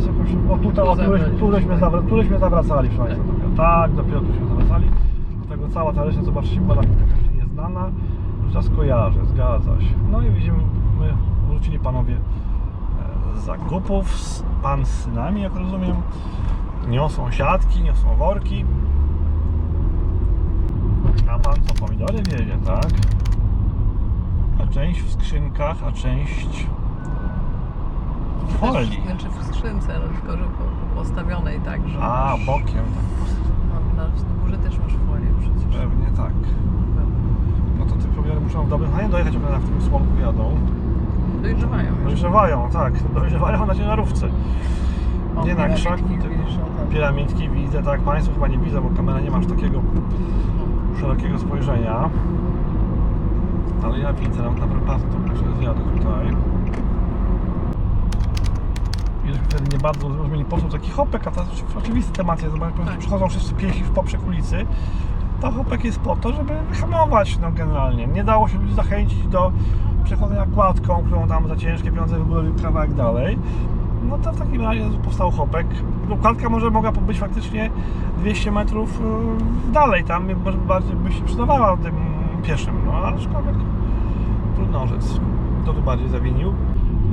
to, o, Tu tureśmy, zawracali. tureśmy, zawra, tureśmy zawracali, proszę Państwa. dopiero. Tak, dopiero tuśmy zawracali. Dlatego cała ta reszta, zobaczcie, była taka nieznana. Już nas kojarzę, zgadza się. No i widzimy, my wrócili panowie e, z zakupów, z- pan z synami, jak rozumiem. Niosą siatki, niosą worki. A pan co, pomidory wiezie, tak? A część w skrzynkach, a część w folii. Znaczy w skrzynce, no tylko że po- postawionej tak, że A, masz, bokiem, tak. no, na górze też masz folię przecież. Pewnie tak. No to te pomiary muszą w dobrym stanie dojechać, jak w tym słomku jadą. Dojrzewają już. Dojrzewają, tak. Dojrzewają na ciężarówce. O, Nie na piramidki krzaku, tylko widzisz, o tam. piramidki widzę, tak. Państwo chyba nie widzą, bo kamera nie ma aż takiego szerokiego spojrzenia. Ale ja widzę, na naprawdę to proszę zjadę tutaj. Wtedy nie bardzo zrozumieli po co taki hopek, a to jest oczywisty temat jest, bo jak przychodzą wszyscy piesi w poprzek ulicy, to hopek jest po to, żeby wyhamować no generalnie. Nie dało się ludzi zachęcić do przechodzenia kładką, którą tam za ciężkie pieniądze wybudował kawałek dalej. No to w takim razie powstał hopek. No, Kładka może mogła być faktycznie 200 metrów yy, dalej, tam może bardziej by się przydawała tym pieszym, no ale aczkolwiek trudno rzec. Kto tu bardziej zawinił?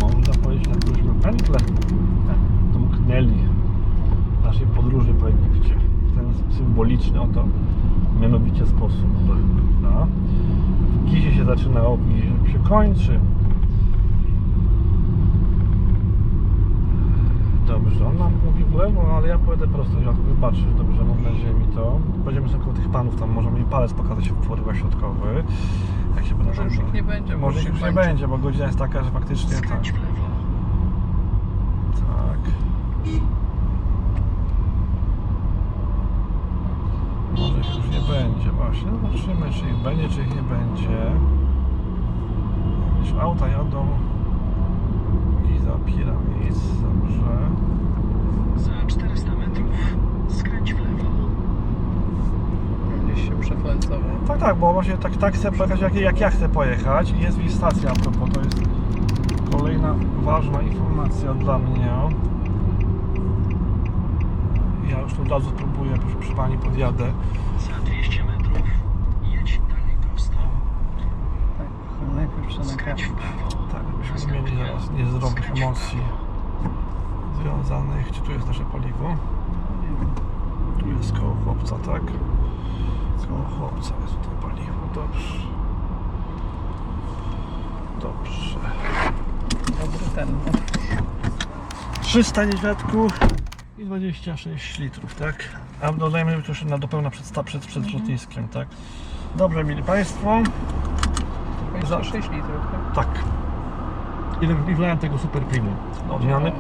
Można powiedzieć na którymś pętle domknęli naszej podróży po Egipcie w ten symboliczny oto mianowicie sposób. No. W Gizie się zaczynało, w Gizie się kończy. Dobrze, on nam mówi w lewo, ale ja pojadę prosto. Ja wybaczysz, dobrze, mam na ziemi to. Będziemy sobie koło tych panów, tam może mi palec pokazać w porywach środkowy. Jak się będę Może już nie będzie, bo Może już się nie będzie, bo godzina jest taka, że faktycznie tak. Skręć w lewo. Tak. Może ich już nie będzie właśnie. Zobaczymy, czy ich będzie, czy ich nie będzie. Jakieś auta jadą. Giza Piramid, dobrze. Za 400 metrów skręć w lewo. Gdzieś się przeflancował. Tak, tak, bo właśnie tak, tak chcę pojechać, jak, jak ja chcę pojechać. I Jest w stacja a propos, to jest kolejna ważna informacja dla mnie. Ja już tu od razu spróbuję, proszę przy Pani podjadę. Za 200 metrów jedź dalej prosto. Tak, prawo. Tak, żebyśmy mieli zaraz niezdrowych emocji związanych. Gdzie tu jest nasze paliwo? Tu jest koło chłopca, tak? Koło chłopca jest tutaj paliwo. Dobrze. Dobrze. Dobry ten. no. 300 niedźwiadku i 26 litrów, tak? A dodajmy to jeszcze na do pełna przed, przed, przed lotniskiem, tak? Dobrze, mili Państwo. To Za- 26 litrów, tak? Tak. Ile wlałem tego super primo? Do odmiany?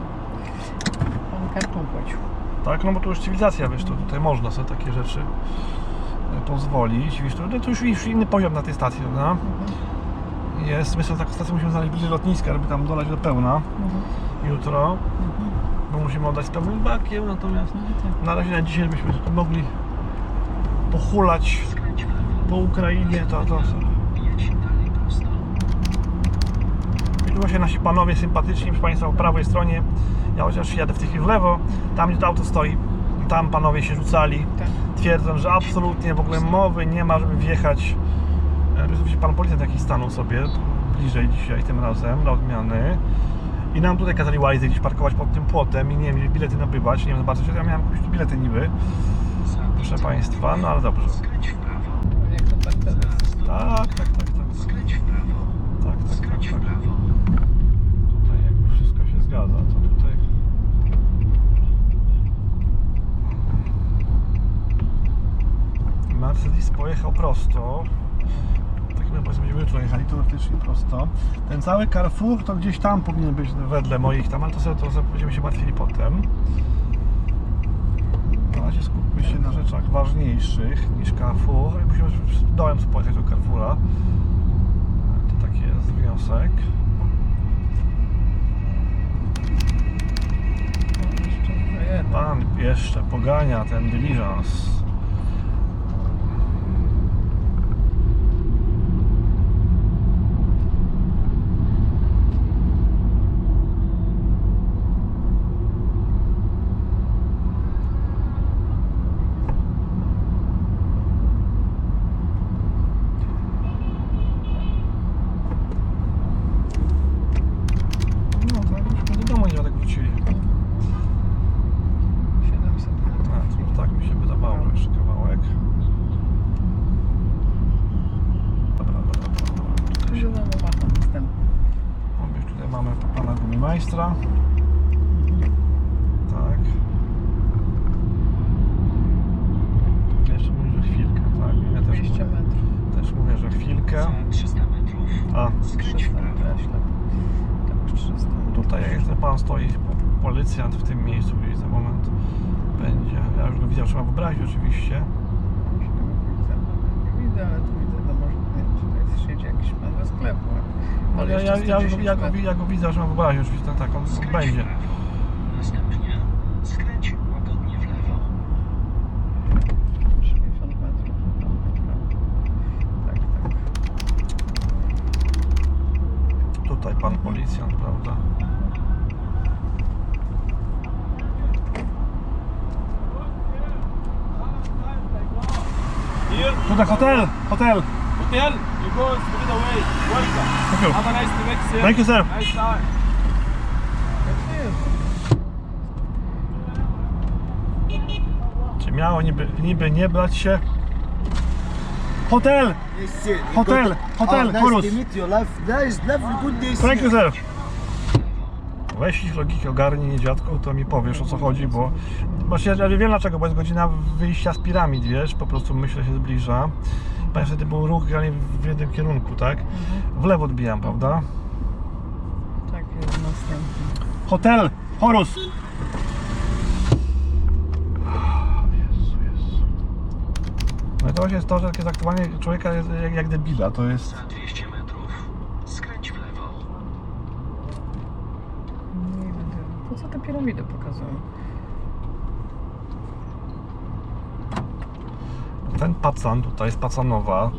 Pan kartą płacił. Tak, no bo tu już cywilizacja, wiesz, to tutaj można sobie takie rzeczy e, pozwolić. Wiesz, to, to już, już inny poziom na tej stacji, prawda? Jest, my sobie taką stację musimy znaleźć bliżej lotniska, żeby tam dolać do pełna jutro, bo musimy oddać z pełnym bakiem, natomiast na razie na dzisiaj byśmy mogli lewo. po Ukrainie, to, to Jedź dalej prosto. Tu właśnie nasi panowie sympatyczni, proszę Państwa, po prawej stronie. Ja chociaż jadę w tej chwili w lewo, tam gdzie to auto stoi, tam panowie się rzucali, Tak. twierdzą, że absolutnie w ogóle mowy nie ma, żeby wjechać. Oczywiście pan policjant jakiś stanął sobie bliżej dzisiaj tym razem dla odmiany. I nam tutaj kazali łajzy gdzieś parkować pod tym płotem i nie wiem, bilety nabywać, nie wiem za bardzo, ja miałem kupić bilety niby, proszę 500 Państwa, no ale dobrze. Jak tak, tak, tak, Skręć w prawo. tak, tak, tak, Skręć tak. w prawo. Tutaj jakby wszystko się zgadza, to tutaj... Mercedes pojechał prosto. Tak powiedzmy będziemy jutro jechali teoretycznie prosto. Ten cały Carrefour to gdzieś tam powinien być wedle moich tam, ale to sobie, to sobie będziemy się martwili potem. Na razie skupmy się na rzeczach ważniejszych niż Carrefour. I Musimy dołem pojechać do Carrefoura. To taki jest wniosek. Pan jeszcze pogania ten dyliżans. Ekstra. Tak. Jeszcze mówię, że chwilkę, tak? Ja też 200 mówię, metrów. też mówię, że chwilkę. Za 300 metrów A, skręć 300 w prawo. Tak, 300. tutaj ten pan stoi, po- policjant w tym miejscu, gdzieś za moment będzie. Ja już go widział, trzeba wyobrazić oczywiście. Widzę, ale tu tutaj siedzi jakiś pan ze sklepu. Ale Ja, ja, ja, 110 ja, go, ja go widzę, trzeba wyobrazić oczywiście, tak, tak on, on Skręć będzie. w. Następnie skręć łagodnie w lewo. 60 metrów. Tak, tak. Tutaj pan policjant, prawda? Tutaj hotel, hotel. Hotel, you go straight away. Welcome. Thank you. Have a nice day, sir. Thank you, sir. Nice time. Czy miało niby, niby nie brać się? Hotel! Yes, sir. Hotel, hotel, oh, nice Horus. to meet you. Life, nice, lovely, good day, Thank you, sir. sir. Weź ich logikę, ogarnij nie dziadko, to mi powiesz o co chodzi, bo właśnie ja wiem dlaczego, bo jest godzina wyjścia z piramid, wiesz, po prostu myślę się zbliża. Pamiętam, wtedy był ruch ale w jednym kierunku, tak? W lewo odbijam, prawda? Tak, jest następny. Hotel, Horus. Jezu, Jezu. No i to właśnie jest to, że takie traktowanie człowieka jest jak, jak debila, to jest... Za 200 metrów skręć w lewo. Nie wiem, po co te piramidy pokazują? Ten pacan tutaj jest pacanowa.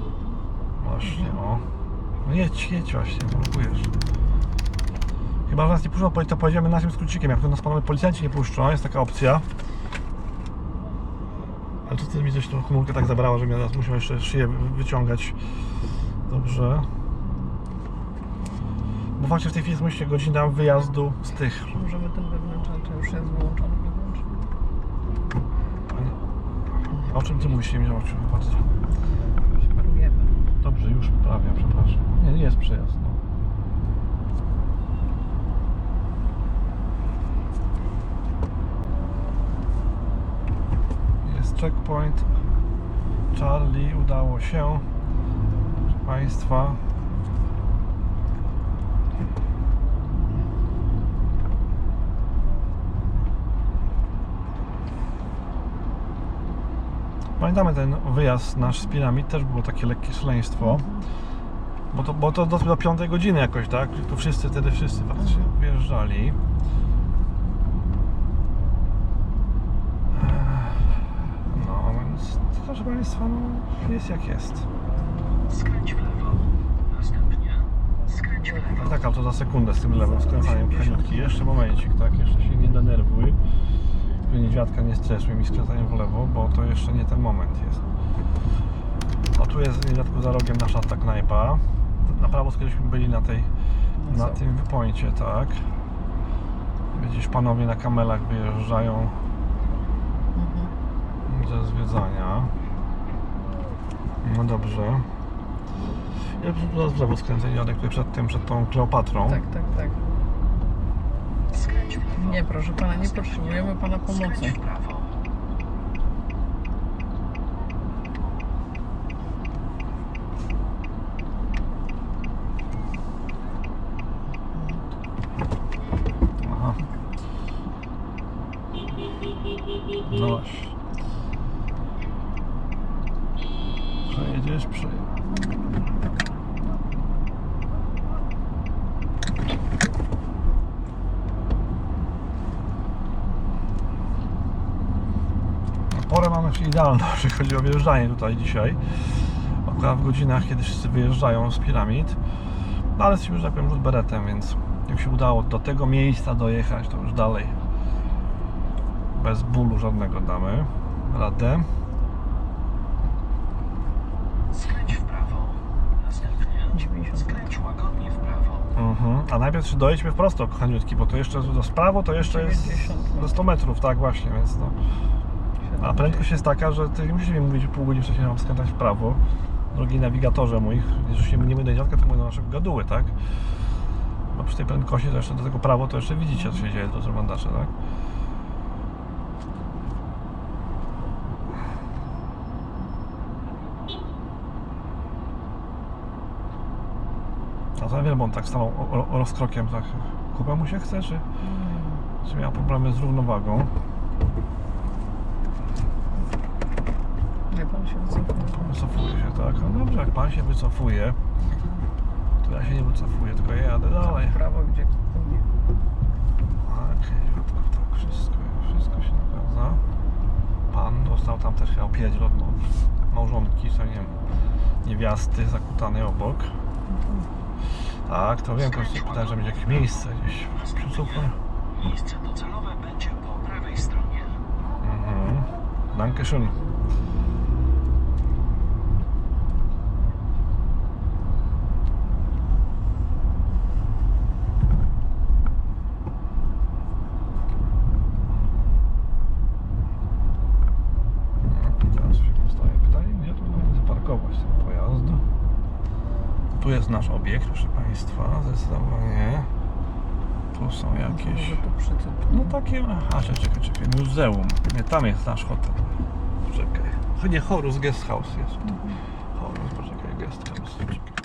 Właśnie, o. No jedź, jedź właśnie, próbujesz. Chyba, że nas nie puszczą, to pojedziemy naszym skrócikiem. Jak to nas panowie policjanci nie puszczą, jest taka opcja. Ale to ty mi coś tą komórkę tak zabrała, że ja teraz musimy jeszcze szyję wy- wyciągać. Dobrze. Bo właśnie w tej chwili jest godzina wyjazdu z tych. Możemy ten wewnętrzny, już jest wyłączony wewnętrzny. O czym ty mówisz, czym bardzo. Parujemy. Dobrze, już prawie, przepraszam. Nie, nie jest przejazd. No. Jest checkpoint. Charlie, udało się. Proszę Państwa. Pamiętamy ten wyjazd nasz z piramid, też było takie lekkie szaleństwo. Bo to, bo to do, do 5 godziny jakoś, tak? Tu wszyscy, wtedy wszyscy faktycznie wyjeżdżali. No więc, proszę Państwa, no, jest jak jest. Skręć w lewo. Następnie skręć w lewo. Tak, ale to za sekundę z tym lewym skręcaniem. Jeszcze momencik, tak? Jeszcze się nie denerwuj. Tu niedźwiadka nie stresuj mi skręcaniem w lewo, bo to jeszcze nie ten moment jest. O, tu jest niedaleko za rogiem nasza ta knajpa. Na prawo skiedyśmy byli na tej, No na tym wypońcie, tak? Widzisz, panowie na kamelach wyjeżdżają Mhm. ze zwiedzania. No dobrze. Ja tu w lewo skręcę, jadę tutaj przed tym, przed tą Kleopatrą. Tak, tak, tak. Nie, proszę pana, nie potrzebujemy pana pomocy. Skręć w prawo. Aha. No właśnie. Przejedziesz, przejedziesz. Porę mamy idealną, jeśli chodzi o wyjeżdżanie tutaj dzisiaj. Akurat w godzinach, kiedy wszyscy wyjeżdżają z piramid. No ale jesteśmy, że tak powiem, rzut beretem, więc jak się udało do tego miejsca dojechać, to już dalej bez bólu żadnego damy radę. Skręć w prawo. Następnie 90 skręć łagodnie w prawo. Mhm. A najpierw czy dojedźmy w prosto, kochaniutki, bo to jeszcze do sprawo to jeszcze jest 90 do 100 metrów, tak właśnie, więc no. A prędkość jest taka, że ty nie musisz mi mówić, pół godziny wcześniej mam skręcać w prawo. Drogi nawigatorze mój, że się nie będę dziadka, tylko do naszego gaduły, tak? No przy tej prędkości to jeszcze do tego prawo to jeszcze widzicie co się dzieje, co oglądacze, tak? A bo on tak stanął rozkrokiem, tak kupę mu się chce, czy, czy miał problemy z równowagą? Pan się wycofuje. Wycofuje się, tak. No dobrze, jak pan się wycofuje, to ja się nie wycofuję, tylko ja jadę dalej. W prawo, gdzie nie. Okej, okay, tak, wszystko, wszystko się zgadza. Pan dostał tam też chyba pierdziel od małżonki, co nie wiem, niewiasty zakutanej obok. Tak, to wiem, po prostu pytałem, że będzie jakieś miejsce gdzieś przycupne. Miejsce docelowe będzie po prawej stronie. Mhm. Danke schön. No, Teraz się postaje pytanie, gdzie tu mamy zaparkować ten pojazd. Tu jest nasz obiekt, proszę Państwa, zdecydowanie. Tu są jakieś... No takie, a czekaj, czekaj, muzeum. Nie, tam jest nasz hotel. Czekaj. Nie, Horus Guest House jest. tu. Horus, poczekaj, Guest House. Czekaj.